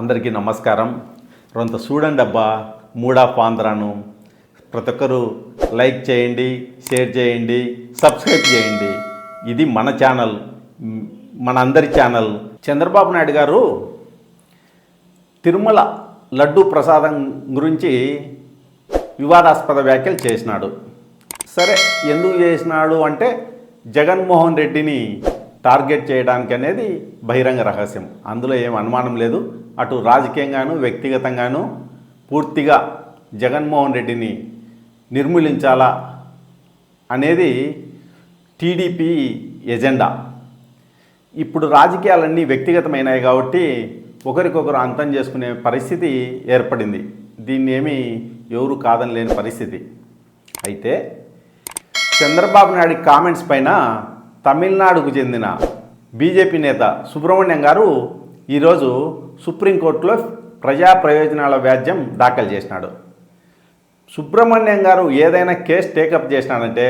అందరికీ నమస్కారం. రొంత చూడండి అబ్బా మూడా ఆంధ్రాను. ప్రతి ఒక్కరు లైక్ చేయండి షేర్ చేయండి సబ్స్క్రైబ్ చేయండి. ఇది మన ఛానల్ మన అందరి ఛానల్. చంద్రబాబు నాయుడు గారు తిరుమల లడ్డు ప్రసాదం గురించి వివాదాస్పద వ్యాఖ్యలు చేసినాడు. సరే ఎందుకు చేసినాడు అంటే జగన్మోహన్ రెడ్డిని టార్గెట్ చేయడానికి అనేది బహిరంగ రహస్యం. అందులో ఏం అనుమానం లేదు. అటు రాజకీయంగాను వ్యక్తిగతంగాను పూర్తిగా జగన్మోహన్ రెడ్డిని నిర్మూలించాలా అనేది టీడీపీ ఎజెండా. ఇప్పుడు రాజకీయాలన్నీ వ్యక్తిగతమైనాయి కాబట్టి ఒకరికొకరు అంతం చేసుకునే పరిస్థితి ఏర్పడింది. దీన్ని ఏమీ ఎవరు కాదని లేని పరిస్థితి. అయితే చంద్రబాబు నాయుడు కామెంట్స్ పైన తమిళనాడుకు చెందిన బీజేపీ నేత సుబ్రహ్మణ్యం గారు ఈరోజు సుప్రీంకోర్టులో ప్రజా ప్రయోజనాల వ్యాజ్యం దాఖలు చేసినాడు. సుబ్రహ్మణ్యం గారు ఏదైనా కేసు టేకప్ చేసినాడంటే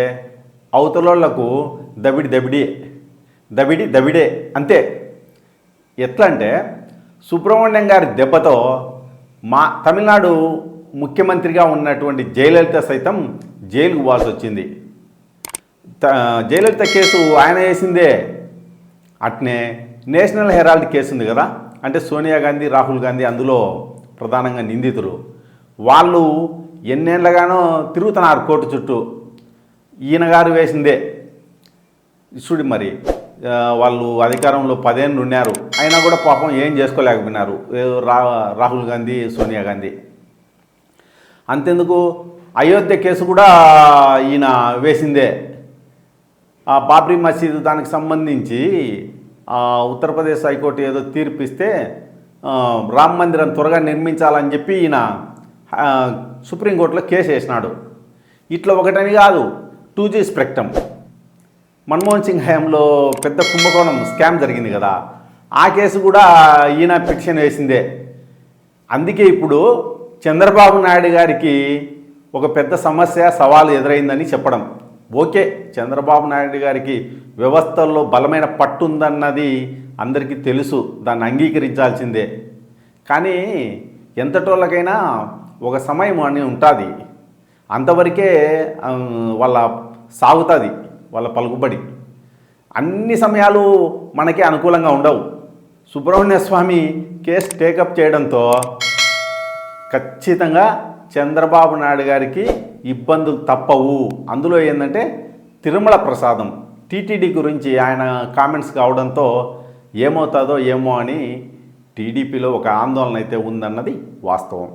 అవతలోళ్ళకు దబిడి దబిడి దబిడి దబిడే అంతే. ఎట్లా అంటే సుబ్రహ్మణ్యం గారి దెబ్బతో మా తమిళనాడు ముఖ్యమంత్రిగా ఉన్నటువంటి జయలలిత సైతం జైలుకు పోవాల్సి వచ్చింది. జయలలిత కేసు ఆయన వేసిందే. అట్నే నేషనల్ హెరాల్డ్ కేసు ఉంది కదా అంటే సోనియా గాంధీ రాహుల్ గాంధీ అందులో ప్రధానంగా నిందితులు. వాళ్ళు ఎన్నేళ్ళగానో తిరుగుతున్నారు కోర్టు చుట్టూ. ఈయన గారు వేసిందే. చూడు మరి వాళ్ళు అధికారంలో పదేళ్ళు ఉన్నారు. అయినా కూడా పాపం ఏం చేసుకోలేకపోయినారు. రా రాహుల్ గాంధీ సోనియా గాంధీ. అంతెందుకు? అయోధ్య కేసు కూడా ఈయన వేసిందే. ఆ బాబ్రీ మసీదు దానికి సంబంధించి ఆ, ఉత్తరప్రదేశ్ హైకోర్టు ఏదో తీర్పు ఇస్తే రామ మందిరం త్వరగా నిర్మించాలని చెప్పి ఈయన సుప్రీంకోర్టులో కేసు వేసినాడు. ఇట్లా ఒకటని కాదు two G spectrum. Manmohan Singh హయాంలో పెద్ద కుంభకోణం స్కామ్ జరిగింది కదా. ఆ కేసు కూడా ఈయన పిటిషన్ వేసిందే. అందుకే ఇప్పుడు చంద్రబాబు నాయుడు గారికి ఒక పెద్ద సమస్య సవాలు ఎదురైందని చెప్పడం. ఓకే చంద్రబాబు నాయుడు గారికి వ్యవస్థల్లో బలమైన పట్టు ఉందన్నది అందరికీ తెలుసు దాన్ని అంగీకరించాల్సిందే. కానీ ఎంతటోళ్ళకైనా ఒక సమయం అని ఉంటుంది. అంతవరకే వాళ్ళ సాగుతుంది వాళ్ళ పలుకుబడి. అన్ని సమయాలు మనకి అనుకూలంగా ఉండవు. సుబ్రహ్మణ్య స్వామి కేసు టేకప్ చేయడంతో ఖచ్చితంగా చంద్రబాబు నాయుడు గారికి ఇబ్బందులు తప్పవు. అందులో ఏంటంటే తిరుమల ప్రసాదం. టీటీడీ గురించి ఆయన కామెంట్స్ కావడంతో ఏమవుతుందో ఏమో అని టీడీపీలో ఒక ఆందోళన అయితే ఉందన్నది వాస్తవం.